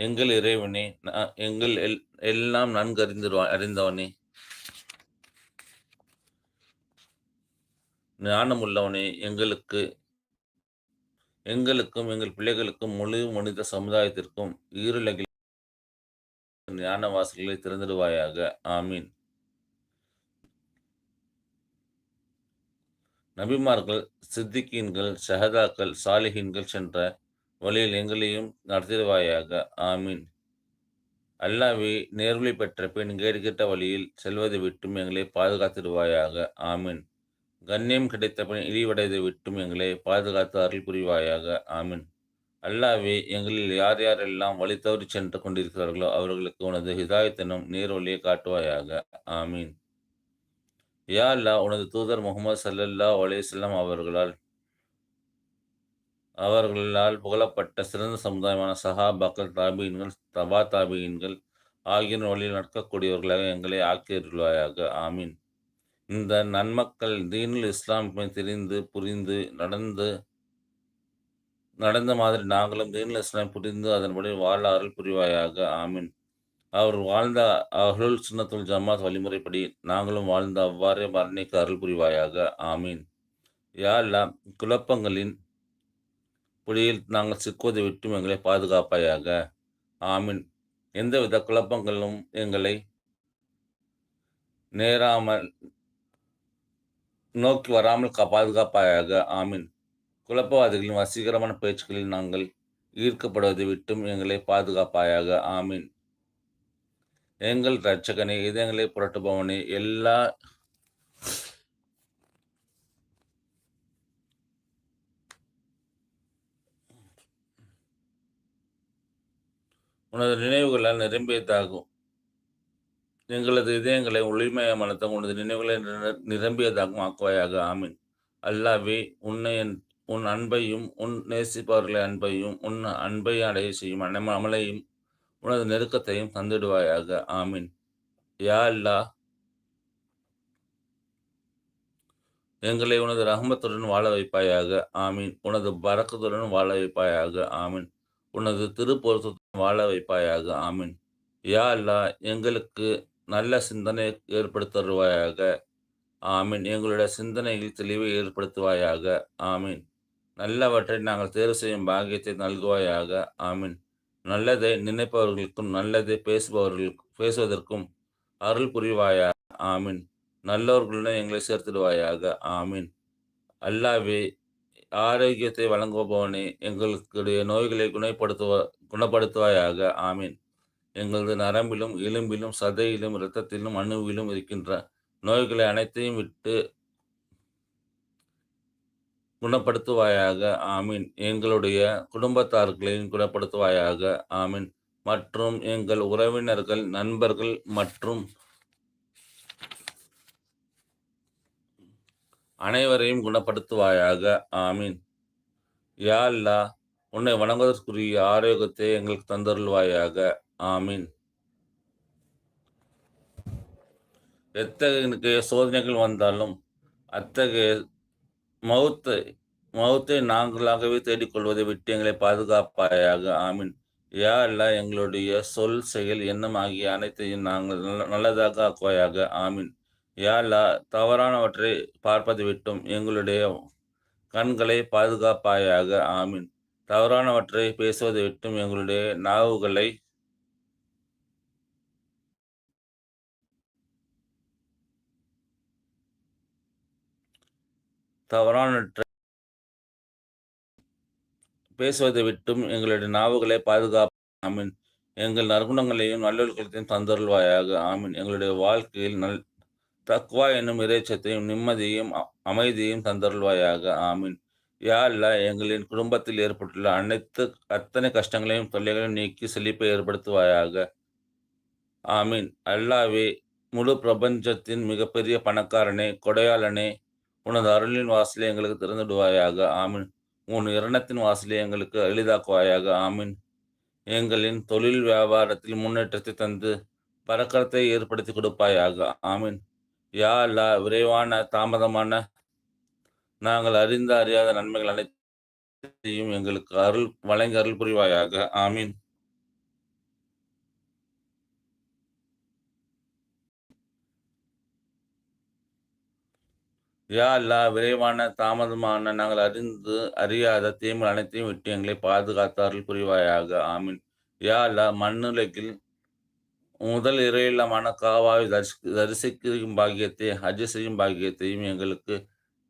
எங்கள் இறைவனே எங்கள் எல்- எல்லாம் நன்கு அறிந்திருவா அறிந்தவனே. ஞானமுள்ளவனே எங்களுக்கு எங்களுக்கும் எங்கள் பிள்ளைகளுக்கும் முழு மனித சமுதாயத்திற்கும் ஈருலகில் ஞான வாசல்களை திறந்திடுவாயாக. ஆமீன். நபிமார்கள் சித்திகீன்கள் ஷஹதாக்கள் சாலிஹீன்கள் சென்ற வழியில் எங்களையும் நடத்திடுவாயாக. ஆமீன். அல்லாவே நேர்வழி பெற்ற பின் கேடுகிட்ட வழியில் செல்வதை விட்டும் எங்களை பாதுகாத்திடுவாயாக. ஆமீன். கண்ணியம் கிடைத்த பின் இழிவடைதை விட்டும் எங்களை பாதுகாத்து அருள் புரிவாயாக. ஆமீன். அல்லாவே எங்களில் யார் யாரெல்லாம் வழி தவறி சென்று கொண்டிருக்கிறார்களோ அவர்களுக்கு உனது ஹிதாயத்தனும் நேர்வழியை காட்டுவாயாக. ஆமீன். யா அல்லா உனது தூதர் முகமது சல்லல்லா அலையம் அவர்களால் அவர்களால் புகழப்பட்ட சிறந்த சமுதாயமான சஹாபாக்கள் தாபீன்கள் தபா தாபீன்கள் ஆகியோர் வழியில் நடக்கக்கூடியவர்களாக எங்களை ஆக்கியுள்ளாயாக ஆமீன். இந்த நன்மக்கள் தீனில் இஸ்லாமை தெரிந்து புரிந்து நடந்து நடந்த மாதிரி நாங்களும் தீனில் இஸ்லாம் புரிந்து அதன்படி வாழ அருள் புரிவாயாக. ஆமீன். அவர் வாழ்ந்த அருள் சுன்னத்துல் ஜமாத் வழிமுறைப்படி நாங்களும் வாழ்ந்த அவ்வாறே மரணிக்கு அருள் புரிவாயாக. ஆமீன். யா குழப்பங்களின் புலியில் நாங்கள் சிக்குவதை விட்டும் எங்களை பாதுகாப்பாயாக. ஆமீன். எந்தவித குழப்பங்களும் எங்களை நேராமல் நோக்கி வராமல் பாதுகாப்பாயாக. ஆமீன். குழப்பவாதிகளின் வசீகரமான பேச்சுக்களில் நாங்கள் ஈர்க்கப்படுவதை விட்டும் எங்களை பாதுகாப்பாயாக. ஆமீன். எங்கள் இரட்சகனே இதயங்களை புரட்டுபவனே எல்லா உனது நினைவுகளால் நிரம்பியதாகும். எங்களது இதயங்களை ஒளிமயமானதும் உனது நினைவுகளை நிர- நிரம்பியதாகவும் ஆக்குவாயாக. ஆமீன். அல்லாவே உன்னை என் உன் அன்பையும் உன் நேசிப்பவர்களை அன்பையும் உன் அன்பை அடைய செய்யும் அனம் அமலையும் உனது நெருக்கத்தையும் தந்திடுவாயாக. ஆமீன். யா அல்லா எங்களை உனது ரஹமத்துடன் வாழ வைப்பாயாக. ஆமீன். உனது பறக்கத்துடன் வாழ வைப்பாயாக. ஆமீன். உனது திருப்பொருத்தத்துடன் வாழ வைப்பாயாக. ஆமீன். யா அல்லாஹ் எங்களுக்கு நல்ல சிந்தனை ஏற்படுத்தருவாயாக. ஆமீன். எங்களுடைய சிந்தனையில் தெளிவை ஏற்படுத்துவாயாக. ஆமீன். நல்லவற்றை நாங்கள் தேர்வு செய்யும் பாக்கியத்தை நல்குவாயாக. ஆமீன். நல்லதை நினைப்பவர்களுக்கும் நல்லதை பேசுபவர்களுக்கும் பேசுவதற்கும் அருள் புரிவாயாக. ஆமீன். நல்லவர்களுடன் எங்களை சேர்த்திடுவாயாக. ஆமீன். அல்லாவே ஆரோக்கியத்தை வழங்குபவனே எங்களுடைய நோய்களை குணப்படுத்துவ குணப்படுத்துவாயாக. ஆமீன். எங்களது நரம்பிலும் எலும்பிலும் சதையிலும் இரத்தத்திலும் அணுவிலும் இருக்கின்ற நோய்களை அனைத்தையும் விட்டு குணப்படுத்துவாயாக. ஆமீன். எங்களுடைய குடும்பத்தார்களையும் குணப்படுத்துவாயாக. ஆமீன். மற்றும் எங்கள் உறவினர்கள் நண்பர்கள் மற்றும் அனைவரையும் குணப்படுத்துவாயாக. ஆமீன். யா அல்லா உன்னை வணங்குவதற்குரிய ஆரோக்கியத்தை எங்களுக்கு தந்தருள்வாயாக. ஆமீன். எத்தகைய சோதனைகள் வந்தாலும் அத்தகைய மௌத்தை மௌத்தை நாங்களாகவே தேடிக்கொள்வதை விட்டு எங்களை பாதுகாப்பாயாக. ஆமீன். யா அல்லா எங்களுடைய சொல் செயல் எண்ணம் ஆகிய அனைத்தையும் நாங்கள் நல்ல- நல்லதாக ஆக்குவாயாக. ஆமீன். யாழ்லா தவறானவற்றை பார்ப்பது விட்டும் எங்களுடைய கண்களை பாதுகாப்பாயாக. ஆமீன். தவறானவற்றை பேசுவது விட்டும் எங்களுடைய நாவுகளை தவறானவற்றை பேசுவதை விட்டும் எங்களுடைய நாவுகளை பாதுகாப்பு ஆமீன். எங்கள் நற்குணங்களையும் நல்லொழுக்கத்தையும் தந்தருள்வாயாக. ஆமீன். எங்களுடைய வாழ்க்கையில் நல் தக்வா என்னும் இறைச்சத்தையும் நிம்மதியும் அ- அமைதியையும் தந்தருள்வாயாக. ஆமீன். யா அல்லாஹ் எங்களின் குடும்பத்தில் ஏற்பட்டுள்ள அனைத்து அத்தனை கஷ்டங்களையும் தொல்லைகளையும் நீக்கி செழிப்பை ஏற்படுத்துவாயாக. ஆமீன். அல்லாவே முழு பிரபஞ்சத்தின் மிகப்பெரிய பணக்காரனே கொடையாளனே உனது அருளின் வாசலை எங்களுக்கு திறந்துடுவாயாக. ஆமீன். உன் இரணத்தின் வாசலை எங்களுக்கு எளிதாக்குவாயாக ஆமீன். எங்களின் தொழில் வியாபாரத்தில் முன்னேற்றத்தை தந்து பறக்கரத்தை ஏற்படுத்தி கொடுப்பாயாக. ஆமீன். யா அல்லா விரைவான தாமதமான நாங்கள் அறிந்த அறியாத நன்மைகள் அனைத்தையும் எங்களுக்கு அருள் வழங்கி அருள் புரிவாயாக. ஆமீன். யா அல்லா விரைவான தாமதமான நாங்கள் அறிந்து அறியாத தீமைகள் அனைத்தையும் விட்டு எங்களை பாதுகாத்து அருள் புரிவாயாக. ஆமீன். யா அல்லா மண்ணுலகில் முதல் இறையில்லமான காவாவை தரிசி தரிசிக்கும் பாக்கியத்தை, ஹஜ் செய்யும் பாக்கியத்தையும் எங்களுக்கு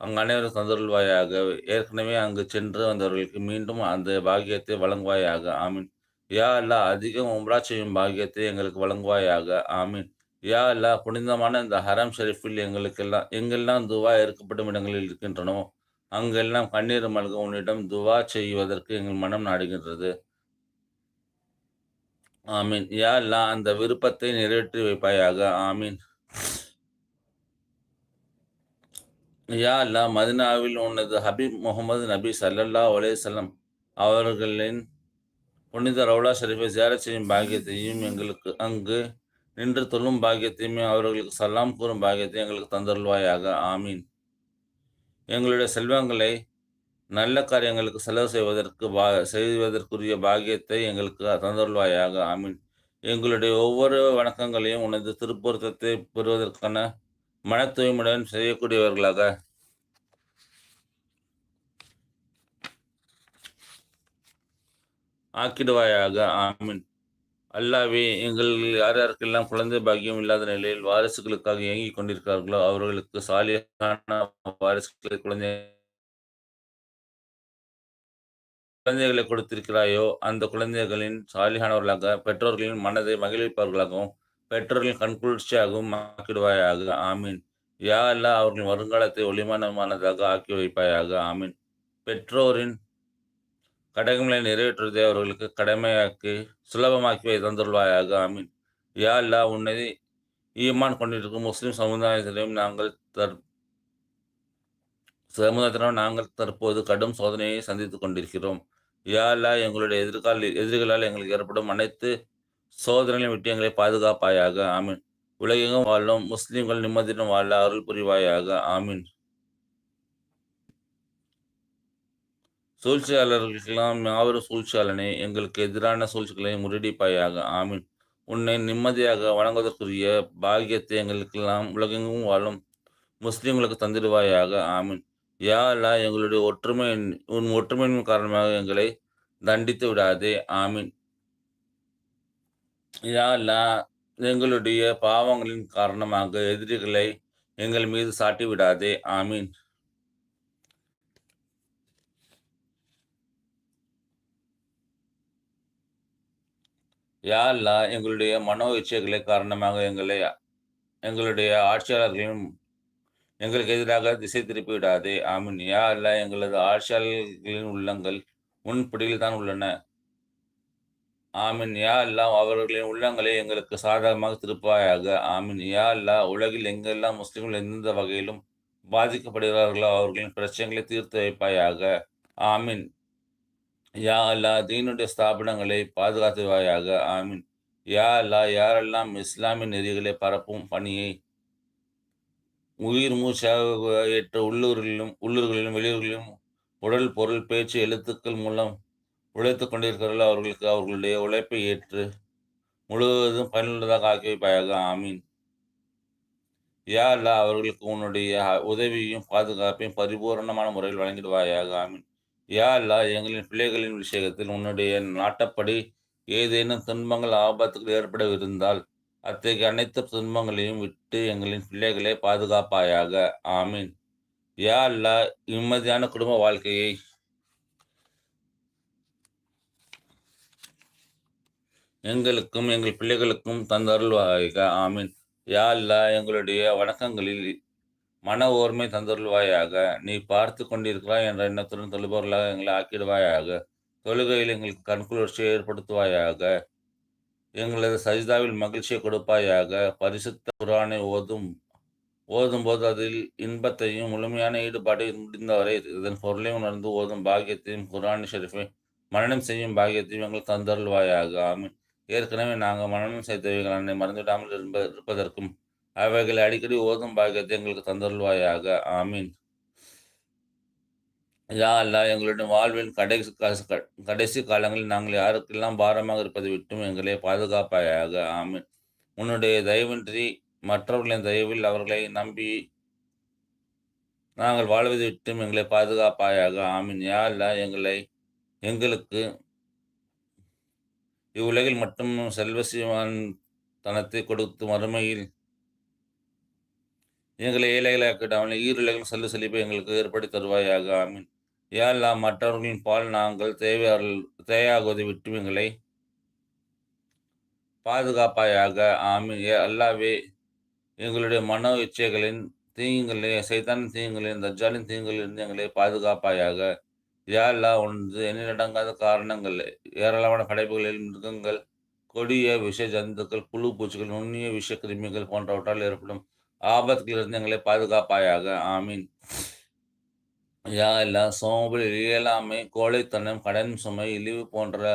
அங்கு அனைவரும் தந்தருள்வாயாக. ஏற்கனவே அங்கு சென்று வந்தவர்களுக்கு மீண்டும் அந்த பாக்கியத்தை வழங்குவாயாக. ஆமீன். யா அல்லா அதிகம் உம்ரா செய்யும் பாக்கியத்தை எங்களுக்கு வழங்குவாயாக. ஆமீன். யா அல்லா புனிதமான இந்த ஹரம் ஷெரீஃபில் எங்களுக்கெல்லாம் எங்கெல்லாம் துவா ஏற்கப்படும் இடங்களில் இருக்கின்றனோ அங்கெல்லாம் கண்ணீர் மல்க உன்னிடம் துவா செய்வதற்கு எங்கள் மனம் நாடுகின்றது. ஆமீன். யா அல்லா அந்த விருப்பத்தை நிறைவேற்றி வைப்பாயாக. ஆமீன். யா அல்லா மதீனாவில் உனது ஹபீப் முகமது நபி சல்லல்லா ஒலேசல்லம் அவர்களின் புனித ரவுலா ஷரீஃபை ஜியாரத் செய்யும் பாக்கியத்தையும் எங்களுக்கு அங்கு நின்று தொழும் பாக்கியத்தையும் அவர்களுக்கு சல்லாம் கூறும் பாக்கியத்தையும் எங்களுக்கு தந்தருள்வாயாக. ஆமீன். எங்களுடைய செல்வங்களை நல்ல காரியங்களுக்கு செலவு செய்வதற்கு பா செய்வதற்குரிய பாக்கியத்தை எங்களுக்கு தந்தருள்வாயாக. ஆமீன். எங்களுடைய ஒவ்வொரு வணக்கங்களையும் உனது திருப்பொருத்தத்தை பெறுவதற்கான மன தூய்மையுடன் செய்யக்கூடியவர்களாக ஆக்கிடுவாயாக. ஆமீன். அல்லாவே எங்கள் யார் யாருக்கெல்லாம் குழந்தை பாக்கியம் இல்லாத நிலையில் வாரிசுகளுக்காக இயங்கிக் கொண்டிருக்கிறார்களோ, அவர்களுக்கு சாலியான வாரிசுகளை குழந்தை குழந்தைகளை கொடுத்திருக்கிறாயோ, அந்த குழந்தைகளின் சாலிகானவர்களாக பெற்றோர்களின் மனதை மகிழ்விப்பவர்களாகவும், பெற்றோர்களின் கண்குளிர்ச்சியாகவும் ஆக்கிடுவாயாக. ஆமீன். யா அல்லா அவர்களின் வருங்காலத்தை ஒளிமானமானதாக ஆக்கி வைப்பாயாக. ஆமீன். பெற்றோரின் கடமைகளை நிறைவேற்றுவதை அவர்களுக்கு கடமையாக்கி, சுலபமாக்கி தந்துள்வாயாக ஆமீன். யா அல்லா உன்னை ஈமான் கொண்டிருக்கும் முஸ்லிம் சமுதாயத்திலும் நாங்கள் தற் சமுதாயத்தினரும் நாங்கள் தற்போது கடும் சோதனையை சந்தித்துக் கொண்டிருக்கிறோம். யாழ்லா எங்களுடைய எதிர்கால எதிரிகளால் எங்களுக்கு ஏற்படும் அனைத்து சோதனைகளையும் விட்டு எங்களை பாதுகாப்பாயாக. ஆமீன். உலகெங்கும் வாழும் முஸ்லிம்கள் நிம்மதியும் வாழ அருள் புரிவாயாக. ஆமீன். சூழ்ச்சியாளர்களுக்கெல்லாம் மாபெரும் சூழ்ச்சியாளனே, எங்களுக்கு எதிரான சூழ்ச்சிகளை முறியடிப்பாயாக. ஆமீன். உன்னை நிம்மதியாக வணங்குவதற்குரிய பாக்கியத்தை எங்களுக்கெல்லாம் உலகெங்கும் வாழும் முஸ்லிம்களுக்கு தந்திடுவாயாக. ஆமீன். யா அல்லா எங்களுடைய ஒற்றுமை உன் ஒற்றுமையின் காரணமாக எங்களை தண்டித்து விடாதே. ஆமீன். யா அல்லா எங்களுடைய பாவங்களின் காரணமாக எதிரிகளை எங்கள் மீது சாட்டி விடாதே. ஆமீன். யா அல்லா எங்களுடைய மனோ இச்சைகளை காரணமாக எங்களை எங்களுடைய ஆட்சியாளர்களின் எங்களுக்கு எதிராக திசை திருப்பி விடாதே. ஆமீன். யா அல்லாஹ் எங்களது ஆட்சியாளர்களின் உள்ளங்கள் உன் பிடியில் தான் உள்ளன. ஆமீன். யா அல்லா அவர்களின் உள்ளங்களை எங்களுக்கு சாதகமாக திருப்பாயாக ஆமீன். யா அல்லா உலகில் எங்கெல்லாம் முஸ்லிம்கள் எந்தெந்த வகையிலும் பாதிக்கப்படுகிறார்களோ, அவர்களின் பிரச்சனைகளை தீர்த்து வைப்பாயாக. ஆமீன். யா அல்லா தீனுடைய ஸ்தாபனங்களை பாதுகாத்துவாயாக. ஆமீன். யா அல்லா யாரெல்லாம் இஸ்லாமிய நெறிகளை பரப்பும் பணியை உயிர் மூச்சாக ஏற்ற உள்ளூரிலும் உள்ளூர்களிலும், வெளியூர்களிலும் உடல், பொருள், பேச்சு, எழுத்துக்கள் மூலம் உழைத்துக் கொண்டிருக்கிறார்கள் அவர்களுக்கு அவர்களுடைய உழைப்பை ஏற்று முழுவதும் பயனுள்ளதாக ஆக்கி வைப்பாயாக. ஆமீன். யா அல்லா அவர்களுக்கு உன்னுடைய உதவியையும், பாதுகாப்பையும் பரிபூரணமான முறையில் வழங்கிடுவாயாக. ஆமீன். யா அல்லா எங்களின் பிள்ளைகளின் விஷயத்தில் உன்னுடைய நாட்டப்படி ஏதேனும் துன்பங்கள், ஆபத்துகள் ஏற்படவிருந்தால், அத்தகைய அனைத்து துன்பங்களையும் விட்டு எங்களின் பிள்ளைகளை பாதுகாப்பாயாக. ஆமீன். யா அல்லாஹ் நிம்மதியான குடும்ப வாழ்க்கையை எங்களுக்கும், எங்கள் பிள்ளைகளுக்கும் தந்தருள்வாயாக. ஆமீன். யா அல்லாஹ் எங்களுடைய வணக்கங்களில் மன ஓர்மை தந்தருள்வாயாக. நீ பார்த்து கொண்டிருக்கிறாய் என்ற எண்ணத்துடன் தொழுபவர்களாக எங்களை ஆக்கிடுவாயாக. தொழுகையில் எங்களுக்கு கண்குளிர்ச்சியை ஏற்படுத்துவாயாக. எங்களது சஜிதாவில் மகிழ்ச்சியை கொடுப்பாயாக. பரிசுத்த குரானை ஓதும் ஓதும்போது அதில் இன்பத்தையும், முழுமையான ஈடுபாட்டை முடிந்தவரை இதன் பொருளை உணர்ந்து ஓதும் பாக்கியத்தையும், குர்ஆன் ஷெரீஃபை மரணம் செய்யும் பாக்கியத்தையும் எங்களுக்கு தந்தருள்வாயாக. ஆமீன். ஏற்கனவே நாங்கள் மரணம் செய்தவைகள் அன்னை மறந்துவிடாமல் இருப்ப இருப்பதற்கும், அவைகளை அடிக்கடி ஓதும் பாக்கியத்தை எங்களுக்கு தந்தருள்வாயாக. ஆமீன். யா அல்லாஹ் எங்களுடைய வாழ்வின் கடைசி கடைசி காலங்களில் நாங்கள் யாருக்கெல்லாம் பாரமாக இருப்பதை விட்டும் எங்களை பாதுகாப்பாயாக. ஆமீன். உன்னுடைய தயவின்றி மற்றவர்களின் தயவில் அவர்களை நம்பி நாங்கள் வாழ்வதை விட்டும் எங்களை பாதுகாப்பாயாக ஆமீன் யா அல்லா எங்களை எங்களுக்கு இவ்வுலகில் மட்டும் செல்வசிவான் தனத்தை கொடுத்து மறுமையில் எங்களை ஏழைகளாக்கிடாமல் ஈருலகில் செல்லு செழிப்பை எங்களுக்கு ஏற்படுத்தி தருவாயாக ஆமீன் ஏல்லா மற்றவர்களின் பால் நாங்கள் தேவையார்கள் தேவையாகுவதை விட்டு எங்களை பாதுகாப்பாயாக. ஆமீன். யா அல்லாவே எங்களுடைய மனோ இச்சைகளின் தீங்குகளே சைத்தான தீங்குகளின் தஜ்ஜாலின் தீங்குகளிலிருந்து எங்களை பாதுகாப்பாயாக. யா ஒன்று எண்ணிலடங்காத காரணங்கள் ஏராளமான படைப்புகளில் மிருகங்கள் கொடிய விஷ ஜந்துக்கள் புழு பூச்சிகள் நுண்ணிய விஷ கிருமிகள் போன்றவற்றால் ஏற்படும் ஆபத்துகளிலிருந்து எங்களை பாதுகாப்பாயாக. ஆமீன். யா சோம்பல் இயலாமை கோழைத்தனம் கடன் சுமை இழிவு போன்ற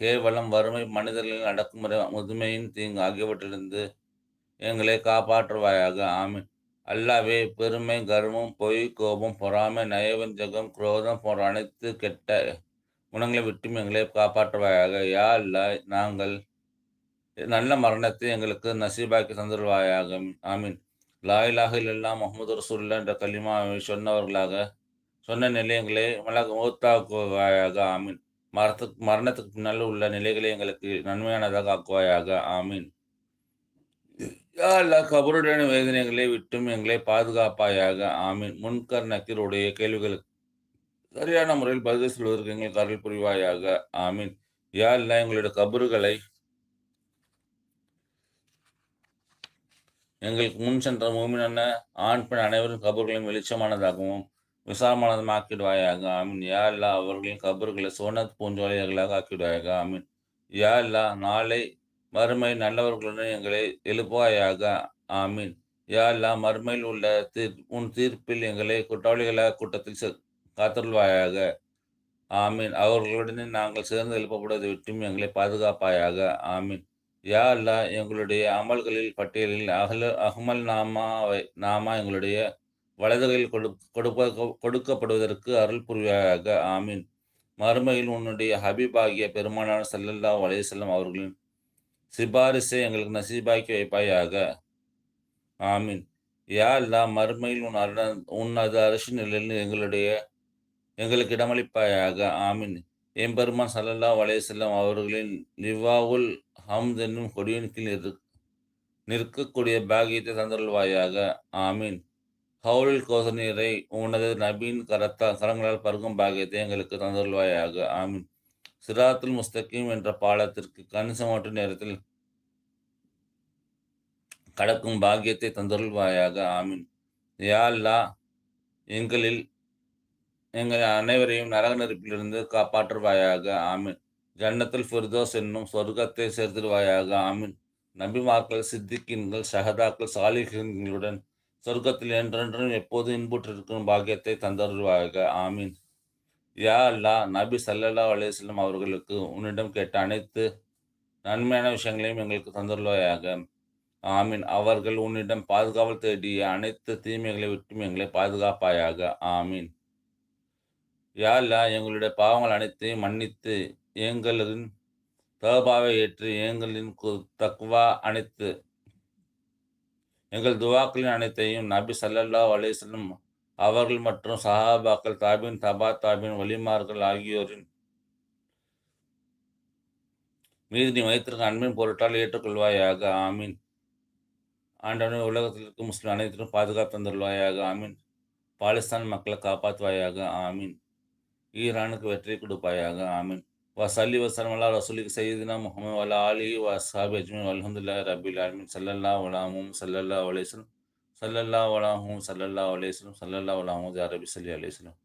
கேவலம் வறுமை மனிதர்களின் அடக்குமுறை முதுமையின் தீங்கு ஆகியவற்றிலிருந்து எங்களை காப்பாற்றுவாயாக. ஆமீன். அல்லாவே பெருமை கர்வம் பொய் கோபம் பொறாமை நயவஞ்சகம் குரோதம் போன்ற அனைத்து கெட்ட குணங்களை விட்டும் எங்களை காப்பாற்றுவாயாக. யா அல்லா நாங்கள் நல்ல மரணத்தை எங்களுக்கு நசீபாக்கி தந்துடுவாயாக ஆமீன். லாயிலாக இல்லல்லா முகமது ரசூல்லா என்ற கலிமாவை சொன்னவர்களாக சொன்ன நிலையங்களை மலக மூத்தாக்குவாயாக ஆமீன். மரத்துக்கு மரணத்துக்கு பின்னால் உள்ள நிலைகளை எங்களுக்கு நன்மையானதாக ஆக்குவாயாக ஆமீன். யா கபருடைய வேதனைகளை விட்டும் எங்களை பாதுகாப்பாயாக ஆமீன். முன்கர் நக்கீருடைய கேள்விகளுக்கு சரியான முறையில் பதில் சொல்வதற்கு எங்களுக்கு அருள் புரிவாயாக ஆமீன். யா அல்லாஹ் எங்களுடைய கபறுகளை எங்களுக்கு முன் சென்ற மூமினான ஆண் பெண் அனைவரும் கபர்களையும் வெளிச்சமானதாகவும் விசாலமானதும் ஆக்கிடுவாயாக ஆமீன். யா இல்லா அவர்களின் கபர்களை சோனத் பூஞ்சோலையர்களாக ஆக்கிடுவாயாக. ஆமீன். யா இல்லா நாளை மறுமை நல்லவர்களுடன் எங்களை எழுப்புவாயாக. ஆமீன். யா அல்லா மறுமையில் உள்ள தீர் உன் தீர்ப்பில் எங்களை குற்றவாளிகளாக கூட்டத்தில் செ- காத்தருள்வாயாக. ஆமீன். அவர்களுடனே நாங்கள் சேர்ந்து எழுப்பப்படுவதை விட்டும் எங்களை பாதுகாப்பாயாக. ஆமீன். யா அல்லா எங்களுடைய அமல்களில் பட்டியலில் அகல அகமல் நாமாவை நாமா எங்களுடைய வலதுகையில் கொடு கொடுப்ப கொடுக்கப்படுவதற்கு அருள் புரிவாயாக. ஆமீன். மறுமையில் உன்னுடைய ஹபீப் ஆகிய பெருமானார் சல்லல்லா அலைஹி அவர்களின் சிபாரிசை எங்களுக்கு நசீபாக்கி வைப்பாயாக. ஆமீன். யா அல்லா மறுமையில் உன் அருண உன்னது அரசு நிலையில் எங்களுடைய எங்களுக்கு இடமளிப்பாயாக. ஆமீன். எம்பெருமான் சல்லல்லா அலைஹி அவர்களின் லிவாவுல் ஹம்த் என்னும் கொடியின் கீழ் இரு- நிற்கக்கூடிய பாகியத்தை தந்தருள்வாயாக. ஆமீன். ஹவுலில் கோசநீரை உனது நபீன் கரத்தா கரங்களால் பருகும் பாகியத்தை எங்களுக்கு தந்தருள்வாயாக. ஆமீன். சிராத்துல் முஸ்தகீம் என்ற பாலத்திற்கு கணிசமற்ற நேரத்தில் கடக்கும் பாக்கியத்தை தந்தருள்வாயாக. ஆமீன். யா எங்களில் எங்கள் அனைவரையும் நரக நெருப்பிலிருந்து காப்பாற்றுவாயாக. ஆமீன். ஜன்னத்தில் ஃபிர்தோஸ் என்னும் சொர்க்கத்தை சேர்த்திடுவாயாக. ஆமீன். நபிமார்கள் சித்திக்கின்கள் ஷஹதாக்கள் சாலிஹின்களுடன் சொர்க்கத்தில் என்றென்றும் எப்போதும் இன்புற்றிருக்கும் பாக்கியத்தை தந்தருவாயாக ஆமீன். யா அல்லா நபி சல்லல்லா அலைஹி அவர்களுக்கு உன்னிடம் கேட்ட அனைத்து நன்மையான விஷயங்களையும் எங்களுக்கு தந்துள்ளாயாக ஆமீன். அவர்கள் உன்னிடம் பாதுகாவல் தேடிய அனைத்து தீமைகளை விட்டும் எங்களை பாதுகாப்பாயாக. ஆமீன். யாழ்லா எங்களுடைய பாவங்கள் அனைத்தையும் மன்னித்து எங்களின் தகபாவை ஏற்று எங்களின் கு- தக்வா அனைத்து எங்கள் துவாக்களின் அனைத்தையும் நபி சல்லல்லா அலைஹி அவர்கள் மற்றும் சஹாபாக்கள் தாபின் தபா தாபின் வலிமார்கள் ஆகியோரின் மீது நீ வைத்திருக்க அன்பின் பொருட்டால் ஏற்றுக்கொள்வாயாக. ஆமீன். ஆண்டவனே உலகத்தில் இருக்கும் முஸ்லிம் அனைத்திலும் பாதுகாப்பு தந்துள்வாயாக ஆமீன். பாலிஸ்தான் மக்களை காப்பாற்றுவாயாக. ஆமீன். ஈரானுக்கு வெற்றி கொடுப்பாயாக. ஆமீன். வசல்லி வசலம் அல்லா ரசூலிக்கு சையதினா முகமது வலா அலி வசாப் அஜ்மீன். அலமதுல்லா ரபில் ஆலமீன். சல்லல்லா அலாஹும் சல்லல்லா அலைஹி சல்லல்லா ஸல்லல்லாஹு சல்லல்லா ஸல்லல்லாஹு அலைஹி வஸல்லம். ஸல்லல்லாஹு அலாஹும் யா ரபி ஸல்லி அலைஹி வஸல்லம்.